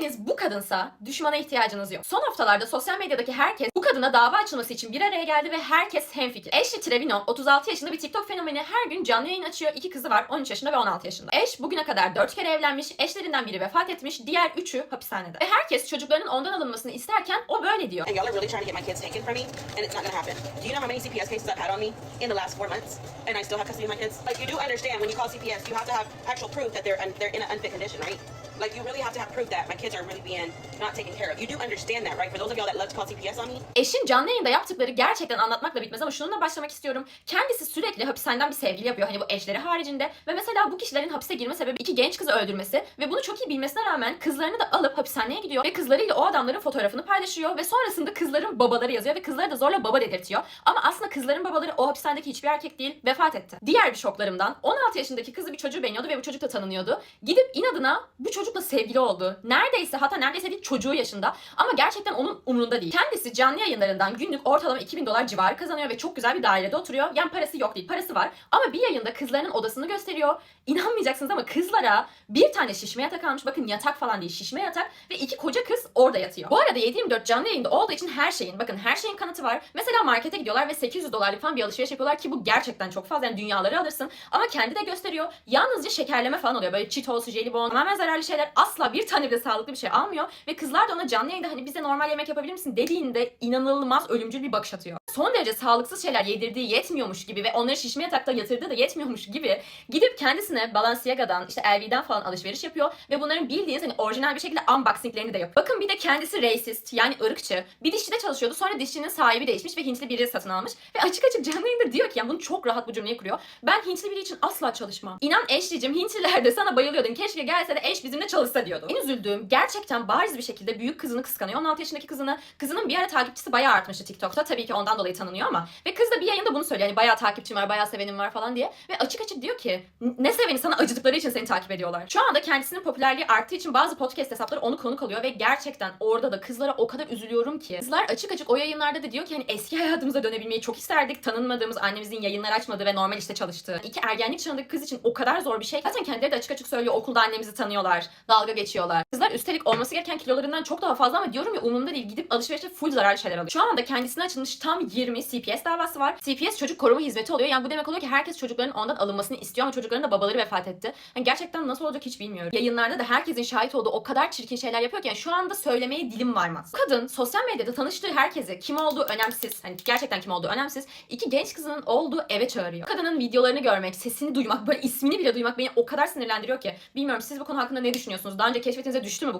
Anneniz bu kadınsa düşmana ihtiyacınız yok. Son haftalarda sosyal medyadaki herkes bu kadına dava açılması için bir araya geldi ve herkes hemfikir. Ashley Trevino 36 yaşında bir TikTok fenomeni her gün canlı yayın açıyor. İki kızı var 13 yaşında ve 16 yaşında. Ash bugüne kadar 4 kere evlenmiş. Eşlerinden biri vefat etmiş. Diğer 3'ü hapishanede. Ve herkes çocuklarının ondan alınmasını isterken o böyle diyor. Like, you really have to have proof that my kids are really being not taken care of. You do understand that, right? For those of y'all that love to call CPS on me, Eşin canlı yayında yaptıkları gerçekten anlatmakla bitmez ama şununla başlamak istiyorum. Kendisi sürekli hapishaneden bir sevgili yapıyor. Hani bu eşleri haricinde. Ve mesela bu kişilerin hapise girme sebebi iki genç kızı öldürmesi. Ve bunu çok iyi bilmesine rağmen kızlarını da alıp hapishaneye gidiyor. Ve kızlarıyla o adamların fotoğrafını paylaşıyor. Ve sonrasında kızların babaları yazıyor. Ve kızları da zorla baba dedirtiyor. Ama aslında kızların babaları o hapishanedeki hiçbir erkek değil. Vefat etti. Diğer bir şoklarımdan 16 yaşındaki kızı bir çocuğu beğeniyordu ve bu çocuk da tanınıyordu. Gidip inadına bu çocukla sevgili oldu. Neredeyse hatta neredeyse bir çocuğu yaşında. Ama gerçekten onun umrunda değil. Kendisi canlı yayınlarından günlük ortalama 2000 dolar civarı kazanıyor ve çok güzel bir dairede oturuyor. Yani parası yok değil, parası var. Ama bir yayında kızlarının odasını gösteriyor. İnanmayacaksınız ama kızlara bir tane şişme yatak almış. Bakın yatak falan değil, şişme yatak ve iki koca kız orada yatıyor. Bu arada 7/24 canlı yayında olduğu için her şeyin, bakın her şeyin kanıtı var. Mesela markete gidiyorlar ve 800 dolarlık falan bir alışveriş yapıyorlar ki bu gerçekten çok fazla. Yani dünyaları alırsın. Ama kendi de gösteriyor. Yalnızca şekerleme falan oluyor. Böyle Cheetos, jelibon, tamamen zararlı şeyler. Asla bir tane bile sağlıklı bir şey almıyor. Ve kızlar da ona canlı yayında hani bize normal yemek yapabilir misin dediğinde inanılmaz ölümcül bir bakış atıyor. Son derece sağlıksız şeyler yedirdiği yetmiyormuş gibi ve onları şişme yatakta yatırdığı da yetmiyormuş gibi gidip kendisine Balenciaga'dan işte LV'den falan alışveriş yapıyor ve bunların bildiğiniz hani orijinal bir şekilde unboxinglerini de yapıyor. Bakın bir de kendisi racist yani ırkçı. Bir dişçide çalışıyordu sonra dişçinin sahibi değişmiş ve Hintli biri satın almış. Ve açık açık canlı diyor ki yani bunu çok rahat bu cümleyi kuruyor. Ben Hintli biri için asla çalışmam. İnan Eşlicim Hintliler de sana bayılıyordun. Keşke gelse de eş bizimle çalışsa diyordu. En üzüldüğüm gerçekten bariz bir şekilde büyük kızını kıskanıyor. 16 yaşındaki kızını. Kızının bir ara takipçisi bayağı artmıştı TikTok'ta. Tabii ki ondan dolayı tanınıyor ama. Ve kız da bir yayında bunu söylüyor. Yani bayağı takipçim var, bayağı sevenim var falan diye. Ve açık açık diyor ki ne seveni sana acıdıkları için seni takip ediyorlar. Şu anda kendisinin popülerliği arttığı için bazı podcast hesapları onu konuk alıyor ve gerçekten orada da kızlara o kadar üzülüyorum ki. Kızlar açık açık o yayınlarda da diyor ki hani eski hayatımıza dönebilmeyi çok isterdik. Tanınmadığımız annemizin yayınlar açmadığı ve normal işte çalıştığı. İki ergenlik çağındaki kız için o kadar zor bir şey. Zaten kendileri de açık açık söylüyor. Okulda annemizi tanıyorlar. Dalga geçiyorlar. Kızlar üstelik olması gereken kilolarından çok daha fazla ama diyorum ya umurumda değil. Gidip alışverişte full zararlı şeyler alıyor. Şu anda kendisine açılmış tam 20 CPS davası var. CPS çocuk koruma hizmeti oluyor. Yani bu demek oluyor ki herkes çocukların ondan alınmasını istiyor ama çocukların da babaları vefat etti. Yani gerçekten nasıl olacak hiç bilmiyorum. Yayınlarda da herkesin şahit olduğu o kadar çirkin şeyler yapıyor ki yani şu anda söylemeye dilim varmaz. Kadın sosyal medyada tanıştığı herkese kim olduğu önemsiz. Hani gerçekten kim olduğu önemsiz. İki genç kızının olduğu eve çağırıyor. Kadının videolarını görmek, sesini duymak, böyle ismini bile duymak beni o kadar sinirlendiriyor ki. Bilmiyorum siz bu konu hakkında ne düşünüyorsunuz? Daha önce keşfetinize düştü mü bu